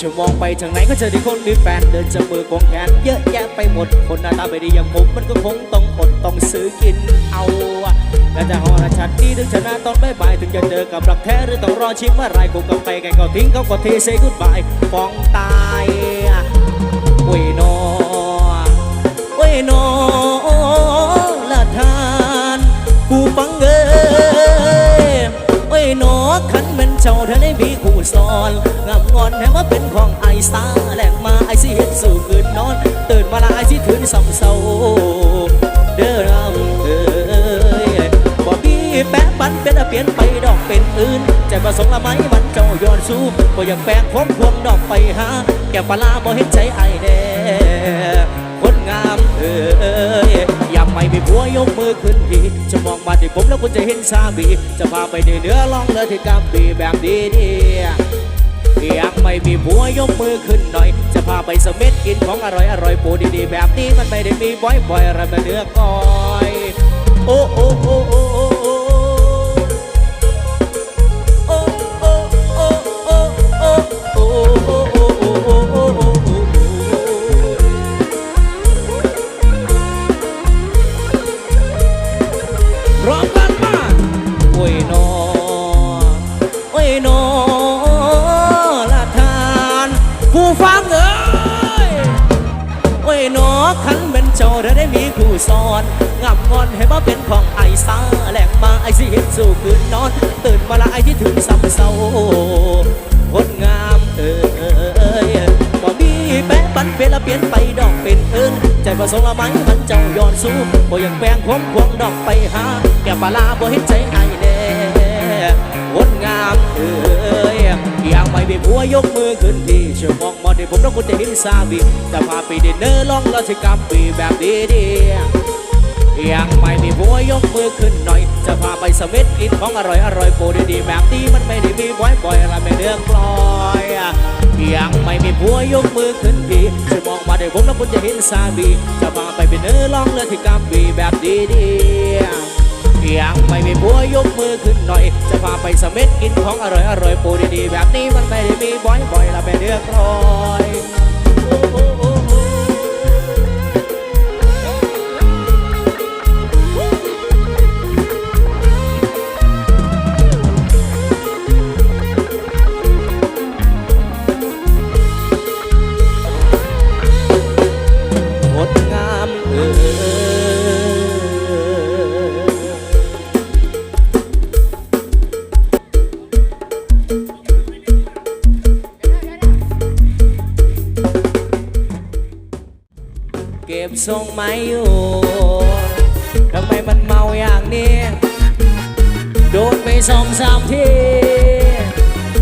จะมองไปทางไหนก็เจอที่คนมีแฟนเดินจับมือควงแขนเยอะแยะไปหมด คนหน้าตาไม่ดีอย่างผมมันก็คงต้องอดต้องซื้อกินเอาแต่จะหอระชัดดีถึงชนะตอนบ่ายถึงจะเจอกับรักแท้หรือต้องรอชิมเมื่อไรคงก็ไปไกก็ทิ้งเขาก็เทเซกุดบายฟองตายอะเวยนอเวยนอ จ้าเธอได้มีคู่สอนงามงอนแม้ว่าเป็นของไอสาแหลกมาไอสิเห็นสู่คืนนอน ตื่นมาละไอสิถืนสำเศร้าเด้อรำเอ้ยบ่มีแปะปันเป็นอะเปลี่ยนไปดอกเป็นอื่นใจประสงค์ละไหมมันเจ้าย้อนสู้บ่อยากแปลงผมควงดอกไปหาแก้วปลาร้าบ่เห็นใจไอแน่คนงาม ม่มีผัวยกมือขึ้นทีจะมองมาที่ผมแล้วคุณจะเห็นสามี จะพาไปในเนื้อลองเลยที่กำปีแบบดีดีๆยังไม่มีผัวยกมือขึ้นหน่อย จะพาไปเสเม็ดกินของอร่อยอร่อยปูดีๆ แบบนี้มันไม่ได้มีบ่อยๆอะไรมาเนื้อก้อย โอ้โอ้โอ้ โอ้ยนอละทานผู้ฟังเอ้ยโอ้ยนอขันเป็นเจ้าเธอได้มีคู่สอนงับงอนให้มาเป็นของไอซาแหลกมาไอสิเห็นสู่คืนนอน ตื่นมาละไอที่ถึงซ้ำเศร้าคนงามเอ้ยบ่มีแปะปันเปลี่ยนละเปลี่ยนไปดอกเป็นเอิงใจประสงละไหมมันเจ้าย้อนสู้บ่อยังแปลงความควงดอกไปหาแก้วปลาลาบ่เห็นใจไอแน่ามเอ้ยอยากไปมีผัวยกมือขึ้นที่เชื่อมองมองที่ผมต้องคุณจะเห็นซาบีจะพาไปดินเนอร์ลองราชกับปีแบบดีดีๆอยากไปมีผัวยกมือขึ้นหน่อย จะพาไปสมิธกินของอร่อยอร่อยปูดีๆแบบนี้มันไม่ได้มีบ่อยๆอะไรไม่เลือกปล่อยอยากไม่มีผัวยกมือขึ้นที่เชื่อมองมาที่ผมแล้วคุณจะเห็นซาบีจะพาไปเป็นเนอลองเลยที่กับปีแบบดีดีๆ ยังไม่มีบัวยกมือขึ้นหน่อย จะพาไปสมเม็ดกินของอร่อยอร่อยปูดีๆแบบนี้มันไม่ ทรงไม่อยู่ทำไมมันเมาอย่างนี้ โดนไปสองสามที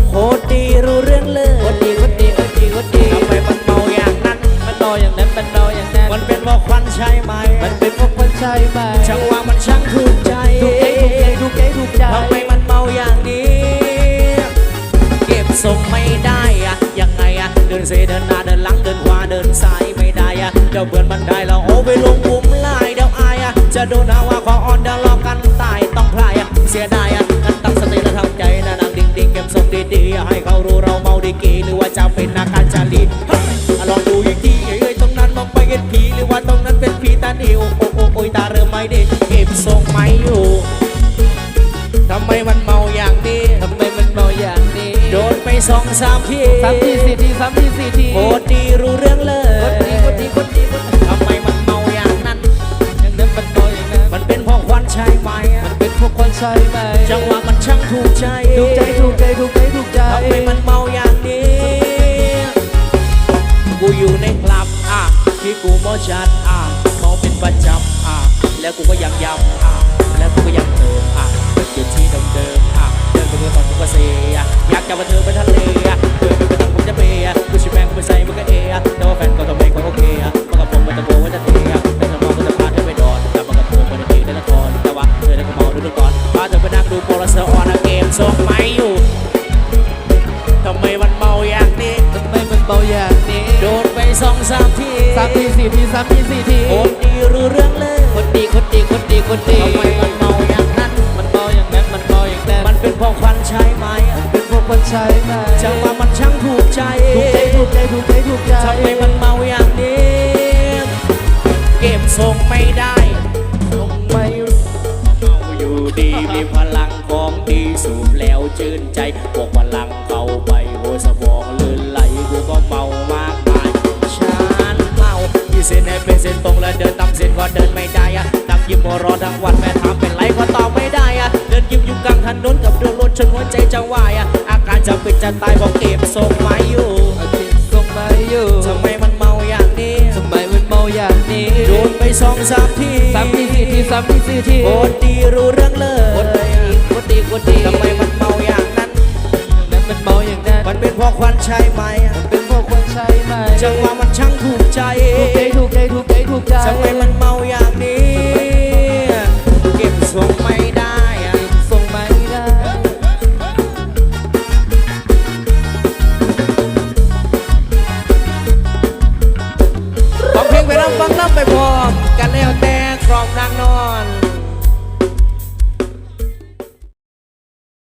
โคตรดีรู้เรื่องเลยโคตรดีโคตรดีโคตรดีโคตรดีทำไมมันเมาอย่างนั้น มันเมาอย่างนั้นมันเมาอย่างนั้น มันเป็นเพราะควันใช่ไหม มันเป็นเพราะคนใช่ไหมจังหวะมันช่างถูกใจถูกใจถูกใจถูกใจถูกใจทำไมมันเมาอย่างนี้ เก็บทรงไม่ได้อะยังไงอะเดินเซเดินหน้าเดินหลังเดินขวาเดินซ้ายไม่ได้อะเดี๋ยวเบื่อนมันได้แล้วโอ้ ไปลงกลุ่มไลน์เดี๋ยวอายอะจะโดนหาว่าขออ่อนเดี๋ยวรอกันตายต้องพลายอะเสียดายอะกันตั้งสติและทำใจนะนางดิ่งดิ่งเก็บทรงดีๆอย่าให้เขารู้เราเมาดีกีหรือว่าจะเป็นอาการจารีเฮ้ยอะลองดูอีกทีเอ้ยตรงนั้นมองไปเห็นผีหรือว่าตรงนั้นเป็นผีตาดิวโอ้โอ้โอ้ยตาเริ่มไม่ดีเก็บทรงไม่อยู่ทำไมมันเมาอย่างนี้ทำไมมันเมาอย่างนี้ โดนไปสองสามทีสามทีสี่ทีสามทีสี่ทีโคตรดีรู้เรื่องเลคนดียคนดีคนดีคนดีทำไมมั ใช่ไหมจังหวะมันช่างถูกใจถูกใจถูกใจถูกใจถูกใจทำไมมันเมาอย่างนี้ กูอยู่ในคลับอะที่กูโมชัดอะเมาเป็นประจำอะแล้วกูก็ยังย้ำอะแล้วกูก็ยังเติมอะอยู่ที่เดิมๆอะเดินไปเมื่อก่อนกูก็เซียอยากจะมาเธอไปทะเล เบาอย่างนี้โดนไปสองสามทีสามทีสี่ทีสามทีสี่ทีคนดีรู้เรื่องเลยคนดีคนดีคนดีคนดีทำไมมันเมาอย่างนั้น มันเมาอย่างนั้นมันเมาอย่างนั้นมันเป็นพวกควันใช่ไหมเป็นพวกควันใช่ไหมจังว่ามันช่างถูกใจถูกใจถูกใจถูกใจถูกใจทำไมมันเมาอย่างนี้เก็บทรงไม่ได้ทรงไม่อยู่ดีมีพลังของดีสูบแล้วชื่นใจพวกพลังเข้าไปโหสวอ เส้นให้เป็นเส้นตรงและเดินตามเส้นก็เดินไม่ได้อะนั่งยิ้มหัวเรอทั้งวันแม่ถามเป็นไรก็ตอบไม่ได้อะเดินยิ้มอยู่กลางถนนกับเรือรถชนหัวใจจะวายอะอาการจะเป็นจะตายบอกเก็บทรงไว้อยู่อาทิตย์ส่งมาอยู่ทำไมมันเมาอย่างนี้ทำไมมันเมาอย่างนี้โดนไปสองสามทีสามทีสี่ทีสามทีสี่ทีโคตรดีรู้เรื่องเลคนยดีคนดีคนดีทำไม พราะควันใช่ไหมอะเป็นพวกคนใช่ไหมจังหวะมันช่างถูกใจถูกใจถูกใจถูกใจถูกใจทำไมมันเมาอย่างนี้ เก็บทรงไม่